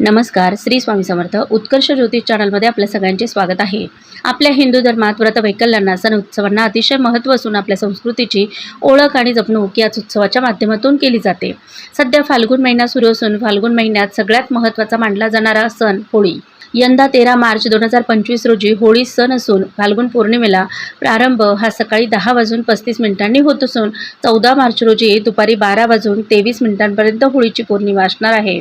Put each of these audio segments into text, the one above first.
नमस्कार श्री स्वामी समर्थ. उत्कर्ष ज्योतिष चॅनलमध्ये आपल्या सगळ्यांचे स्वागत आहे. आपल्या हिंदू धर्मात व्रत वैकल्यांना सण उत्सवांना अतिशय महत्त्व असून आपल्या संस्कृतीची ओळख आणि जपणूक याच उत्सवाच्या माध्यमातून केली जाते. सध्या फाल्गुन महिना सुरू असून फाल्गुन महिन्यात सगळ्यात महत्त्वाचा मानला जाणारा सण होळी. यंदा तेरा मार्च दोन हजार पंचवीस रोजी होळी सण असून फाल्गुन पौर्णिमेला प्रारंभ हा सकाळी दहा वाजून पस्तीस मिनिटांनी होत असून चौदा मार्च रोजी दुपारी बारा वाजून तेवीस मिनिटांपर्यंत होळीची पौर्णिमा असणार आहे.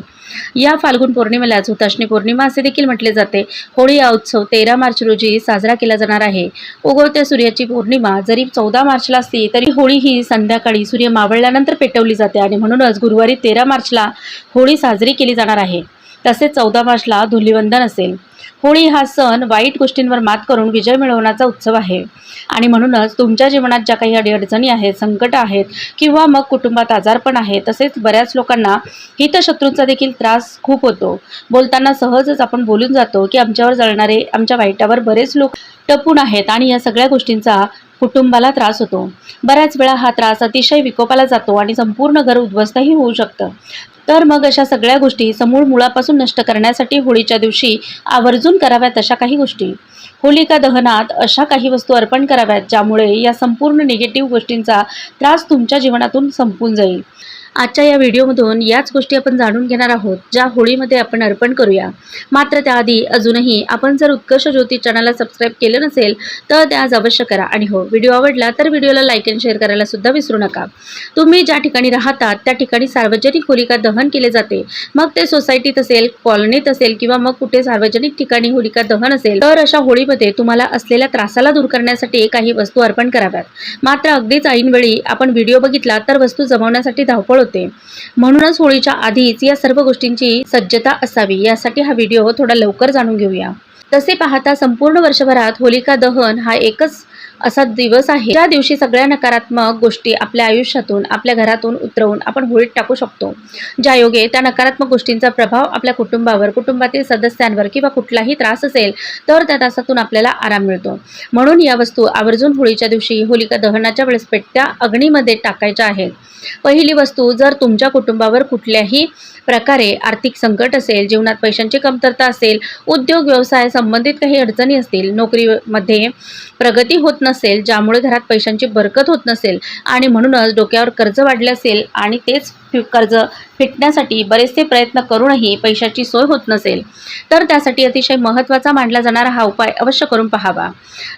या फाल्गुन पौर्णिमेलाच हुताशणी पौर्णिमा असे देखील म्हटले जाते. होळी हा उत्सव तेरा मार्च रोजी साजरा केला जाणार आहे. उगवत्या सूर्याची पौर्णिमा जरी चौदा मार्चला असली तरी होळी ही संध्याकाळी सूर्य मावळल्यानंतर पेटवली जाते आणि म्हणूनच गुरुवारी तेरा मार्चला होळी साजरी केली जाणार आहे. तसेच चौदा मार्चला धुलीवंदन असेल. होळी हा सण वाईट गोष्टींवर मात करून विजय मिळवण्याचा उत्सव आहे. आणि म्हणूनच तुमच्या जीवनात ज्या काही अडीअडचणी आहेत संकट आहेत किंवा मग कुटुंबात आजारपण आहे तसेच बऱ्याच लोकांना हितशत्रूंचा देखील त्रास खूप होतो. बोलताना सहजच आपण बोलून जातो की आमच्यावर जळणारे आमच्या वाईटावर बरेच लोक टपून आहेत आणि या सगळ्या गोष्टींचा कुटुंबाला त्रास होतो. बऱ्याच वेळा हा त्रास अतिशय विकोपाला जातो आणि संपूर्ण घर उद्ध्वस्तही होऊ शकतं. तर मग अशा सगळ्या गोष्टी समूळ मुळापासून नष्ट करण्यासाठी होळीच्या दिवशी आवर्जून कराव्यात अशा काही गोष्टी. होलिका दहनात अशा काही वस्तू अर्पण कराव्यात ज्यामुळे या संपूर्ण निगेटिव्ह गोष्टींचा त्रास तुमच्या जीवनातून संपून जाईल. आजच्या या व्हिडिओमधून याच गोष्टी आपण जाणून घेणार आहोत ज्या होळीमध्ये आपण अर्पण करूया. मात्र त्याआधी अजूनही आपण जर उत्कर्ष ज्योती चॅनलला सबस्क्राईब केलं नसेल तर ते आज अवश्य करा. आणि हो व्हिडिओ आवडला तर व्हिडिओला लाईक अँड शेअर करायला सुद्धा विसरू नका. तुम्ही ज्या ठिकाणी राहतात त्या ठिकाणी सार्वजनिक होलिका दहन केले जाते. मग ते सोसायटीत असेल कॉलनीत असेल किंवा मग कुठे सार्वजनिक ठिकाणी होलिका दहन असेल तर अशा होळीमध्ये तुम्हाला असलेल्या त्रासाला दूर करण्यासाठी काही वस्तू अर्पण कराव्यात. मात्र अगदीच ऐनवेळी आपण व्हिडिओ बघितला तर वस्तू जमवण्यासाठी धावपळ होते. म्हणूनच होळीच्या आधीच या सर्व गोष्टींची सज्जता असावी यासाठी हा व्हिडिओ थोडा लवकर जाणून घेऊया. तसे पाहता संपूर्ण वर्षभरात होलिका दहन हा एकच असा दिवस आहे. ज्या दिवशी सगळ्या नकारात्मक गोष्टी आपल्या आयुष्यातून आपल्या घरातून उतरवून आपण होळीत टाकू शकतो. ज्या योगे त्या नकारात्मक गोष्टींचा प्रभाव आपल्या कुटुंबावर कुटुंबातील सदस्यांवर किंवा कुठलाही त्रास असेल तर त्या तासातून आपल्याला आराम मिळतो. म्हणून या वस्तू आवर्जून होळीच्या दिवशी होलिका दहनाच्या वेळेस पेटत्या अग्नीमध्ये टाकायच्या आहेत. पहिली वस्तू जर तुमच्या कुटुंबावर कुठल्याही प्रकारे आर्थिक संकट असेल जीवनात पैशांची कमतरता असेल उद्योग व्यवसाय संबंधित काही अडचणी असतील नोकरीमध्ये प्रगती होत नसेल ज्यामुळे घरात पैशांची बरकत होत नसेल आणि म्हणूनच डोक्यावर कर्ज वाढले असेल आणि तेच कर्ज फिटण्यासाठी बरेचसे प्रयत्न करूनही पैशाची सोय होत नसेल तर त्यासाठी अतिशय महत्त्वाचा मानला जाणारा हा उपाय अवश्य करून पाहावा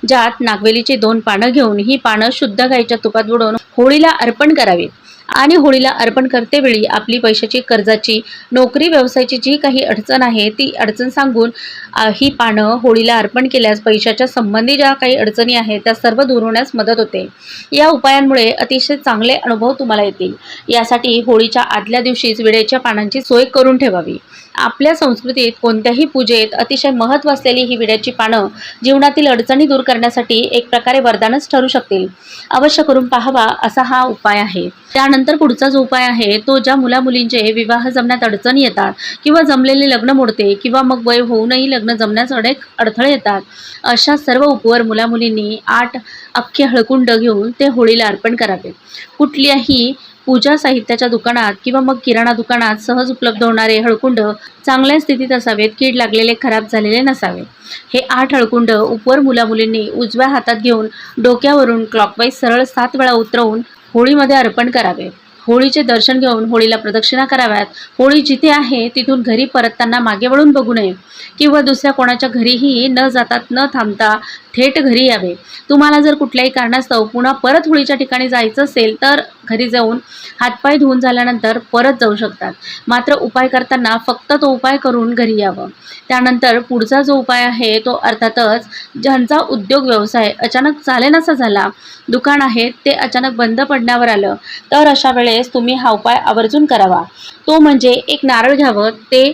ज्यात नागवेलीची दोन पानं घेऊन ही पानं शुद्ध गाईच्या तुपात बुडवून होळीला अर्पण करावीत आणि होळीला अर्पण करतेवेळी आपली पैशाची कर्जाची नोकरी व्यवसायाची जी काही अडचण आहे ती अडचण सांगून ही पानं होळीला अर्पण केल्यास पैशाच्या संबंधी ज्या काही अडचणी आहेत त्या सर्व दूर होण्यास मदत होते. या उपायांमुळे अतिशय चांगले अनुभव तुम्हाला येतील. यासाठी होळीच्या आदल्या दिवशीच विड्याच्या पानांची सोय करून ठेवावी. आपल्या संस्कृतीत कोणत्याही पूजेत अतिशय महत्त्व असलेली ही विड्याची पानं जीवनातील अडचणी दूर करण्यासाठी एक प्रकारे वरदानच ठरू शकतील. अवश्य करून पाहावा असा हा उपाय आहे. त्यानंतर पुढचा जो उपाय आहे तो ज्या मुला मुलींचे विवाह जमण्यात अडचणी येतात किंवा जमलेले लग्न मोडते किंवा मग वय होऊनही लग्न जमण्यास अनेक अडथळे येतात. अशा सर्व उपवर मुला मुलींनी आठ अख्खे हळकुंड घेऊन ते होळीला अर्पण करावे. कुठल्याही पूजा साहित्याच्या दुकानात किंवा मग किराणा दुकानात सहज उपलब्ध होणारे हळकुंड चांगल्या स्थितीत असावेत कीड लागलेले खराब झालेले नसावे. हे आठ हळकुंड उपवर मुला मुलींनी उजव्या हातात घेऊन डोक्यावरून क्लॉकवाईज सरळ सात वेळा उतरवून होळीमध्ये अर्पण करावे. होळीचे दर्शन घेऊन होळीला प्रदक्षिणा कराव्यात. होळी जिथे आहे तिथून घरी परतताना मागे वळून बघू नये. किंवा दुसऱ्या कोणाच्या घरीही न जातात न थांबता थेट घरी यावे. तुम्हाला जर कुठल्याही कारणास्तव पुन्हा परत होळीच्या ठिकाणी जायचं असेल तर घरी जाऊन हातपाय धुवून झाल्यानंतर परत जाऊ शकतात. मात्र उपाय करताना फक्त तो उपाय करून घरी यावं. त्यानंतर पुढचा जो उपाय आहे तो अर्थातच ज्यांचा उद्योग व्यवसाय अचानक चालेनासा झाला दुकान आहे ते अचानक बंद पडण्यावर आलं तर अशा वेळेस तुम्ही हा उपाय आवर्जून करावा. तो म्हणजे एक नारळ घ्यावं ते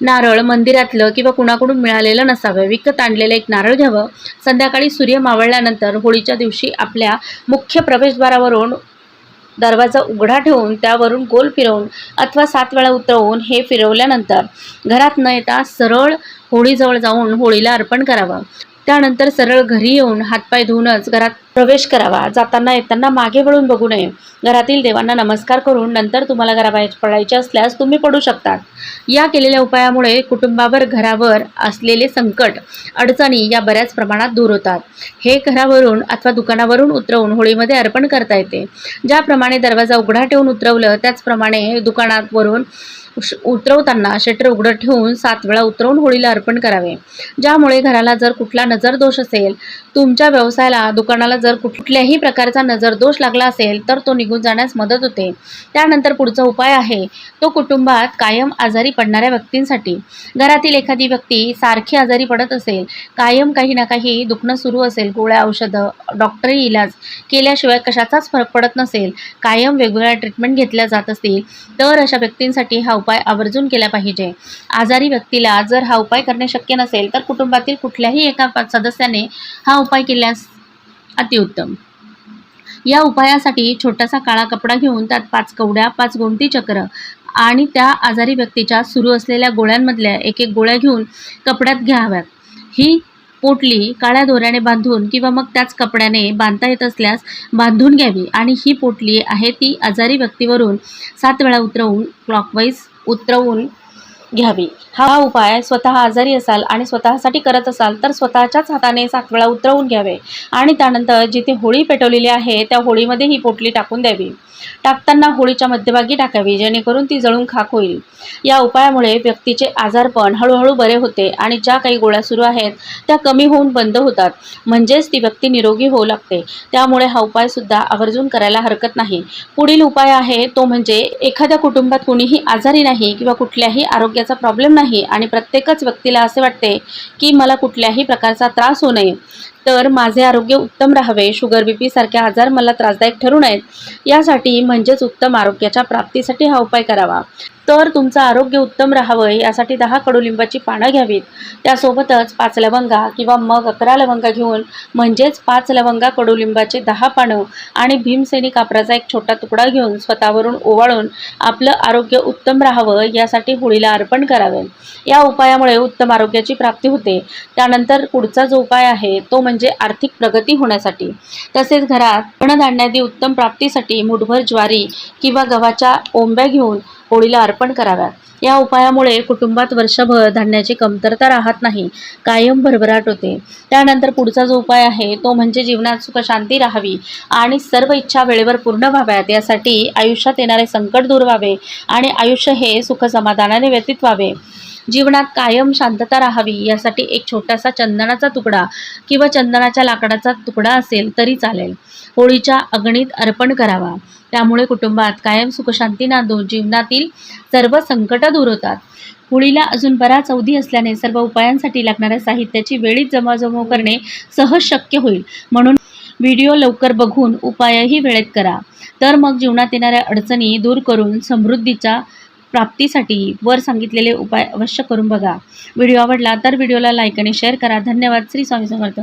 नारळ मंदिरातलं किंवा कुणाकडून मिळालेलं नसावं. विकत आणलेलं एक नारळ घ्यावं. संध्याकाळी सूर्य मावळल्यानंतर होळीच्या दिवशी आपल्या मुख्य प्रवेशद्वारावरून दरवाजा उघडा ठेवून त्यावरून गोल फिरवून अथवा सात वेळा उतरवून हे फिरवल्यानंतर घरात न येता सरळ होळीजवळ जाऊन होळीला अर्पण करावं. त्यानंतर सरळ घरी येऊन हातपाय धुवूनच घरात प्रवेश करावा. जाताना येताना मागे वळून बघू नये. घरातील देवांना नमस्कार करून नंतर तुम्हाला घराबाहेर पडायचे असल्यास तुम्ही पडू शकतात या केलेल्या उपायामुळे कुटुंबावर घरावर असलेले संकट अडचणी या बऱ्याच प्रमाणात दूर होतात. हे घरावरून अथवा दुकानावरून उतरवून होळीमध्ये अर्पण करता येते. ज्याप्रमाणे दरवाजा उघडा ठेवून उतरवलं त्याचप्रमाणे दुकानात वरून उतरवताना शटर उघडं ठेवून सात वेळा उतरवून होळीला अर्पण करावे. ज्यामुळे घराला जर कुठला नजरदोष असेल तुमच्या व्यवसायाला दुकानाला जर कुठल्याही प्रकारचा नजरदोष लागला असेल तर तो निघून जाण्यास मदत होते. त्यानंतर पुढचा उपाय आहे तो कुटुंबात कायम आजारी पडणाऱ्या व्यक्तींसाठी. घरातील एखादी व्यक्ती सारखी आजारी पडत असेल कायम काही ना काही दुखणं सुरू असेल गोळ्या औषधं डॉक्टरी इलाज केल्याशिवाय कशाचाच फरक पडत नसेल कायम वेगवेगळ्या ट्रीटमेंट घेतल्या जात असतील तर अशा व्यक्तींसाठी हा उपाय उपाय आवर्जून केला पाहिजे. आजारी व्यक्तीला जर हा उपाय करणे शक्य नसेल तर कुटुंबातील कुठल्याही एका सदस्याने हा उपाय केल्यास अतिउत्तम. या उपायासाठी छोटासा काळा कपडा घेऊन त्यात पाच कवड्या पाच गोमती चक्र आणि त्या आजारी व्यक्तीच्या सुरू असलेल्या गोळ्यांमधल्या एक एक गोळ्या घेऊन कपड्यात घ्याव्यात. ही पोटली काळ्या दोऱ्याने बांधून किंवा मग त्याच कपड्याने बांधता येत असल्यास बांधून घ्यावी. आणि ही पोटली आहे ती आजारी व्यक्तीवरून सात वेळा उतरवून क्लॉकवाईज उतरवून घ्यावी. हा उपाय स्वतः आजारी असाल आणि स्वतःसाठी करत असाल तर स्वतःच्याच हाताने सात वेळा उतरवून घ्यावे. आणि त्यानंतर जिथे होळी पेटवलेली आहे त्या होळीमध्ये ही पोटली टाकून द्यावी. टाकताना होळीच्या मध्यभागी टाकावी जेणेकरून ती जळून खाक होईल. या उपायामुळे व्यक्तीचे आजारपण हळूहळू बरे होते आणि ज्या काही गोळ्या सुरू आहेत त्या कमी होऊन बंद होतात. म्हणजेच ती व्यक्ती निरोगी होऊ लागते. त्यामुळे हा उपायसुद्धा आवर्जून करायला हरकत नाही. पुढील उपाय आहे तो म्हणजे एखाद्या कुटुंबात कुणीही आजारी नाही किंवा कुठल्याही आरोग्य याचा प्रॉब्लेम नाही. आणि प्रत्येकच व्यक्तीला असे वाटते की मला कुठल्याही प्रकारचा त्रास होऊ नये. तर माझे आरोग्य उत्तम राहावे शुगर बी सारखे आजार मला त्रासदायक ठरू नयेत. यासाठी म्हणजेच उत्तम आरोग्याच्या प्राप्तीसाठी हा उपाय करावा. तर तुमचं आरोग्य उत्तम राहावं यासाठी दहा कडुलिंबाची पानं घ्यावीत. त्यासोबतच पाच लवंगा किंवा मग अकरा लवंगा घेऊन म्हणजेच पाच लवंगा कडुलिंबाचे दहा पानं आणि भीमसेनी कापराचा एक छोटा तुकडा घेऊन स्वतःवरून ओवाळून आपलं आरोग्य उत्तम राहावं यासाठी होळीला अर्पण करावे. या उपायामुळे उत्तम आरोग्याची प्राप्ती होते. त्यानंतर पुढचा जो उपाय आहे तो म्हणजे आर्थिक प्रगती होण्यासाठी. तसेच घरात अन्नधान्यादी उत्तम प्राप्तीसाठी मुठभर ज्वारी किंवा गव्हाच्या ओंब्या घेऊन होळीला अर्पण कराव्यात या उपायामुळे कुटुंबात वर्षभर धान्याची कमतरता राहत नाही कायम भरभराट होते. त्यानंतर पुढचा जो उपाय आहे तो म्हणजे जीवनात सुख शांती राहावी आणि सर्व इच्छा वेळेवर पूर्ण व्हाव्यात. यासाठी आयुष्यात येणारे संकट दूर व्हावे आणि आयुष्य हे सुख समाधानाने व्यतीत व्हावे. जीवनात कायम शांतता राहावी यासाठी एक छोटासा चंदनाचा तुकडा किंवा चंदनाच्या लाकडाचा तुकडा असेल तरी चालेल. होळीच्या अग्नीत अर्पण करावा. त्यामुळे कुटुंबात कायम सुखशांती नांदून जीवनातील सर्व संकट दूर होतात. होळीला अजून बराच अवधी असल्याने सर्व उपायांसाठी लागणाऱ्या साहित्याची वेळीच जमाजमव करणे सहज शक्य होईल. म्हणून व्हिडिओ लवकर बघून उपायही वेळेत करा. तर मग जीवनात येणाऱ्या अडचणी दूर करून समृद्धीच्या प्राप्तीसाठी वर सांगितलेले उपाय अवश्य करून बघा. व्हिडिओ आवडला तर व्हिडिओला लाईक आणि शेअर करा. धन्यवाद. श्री स्वामी समर्थ.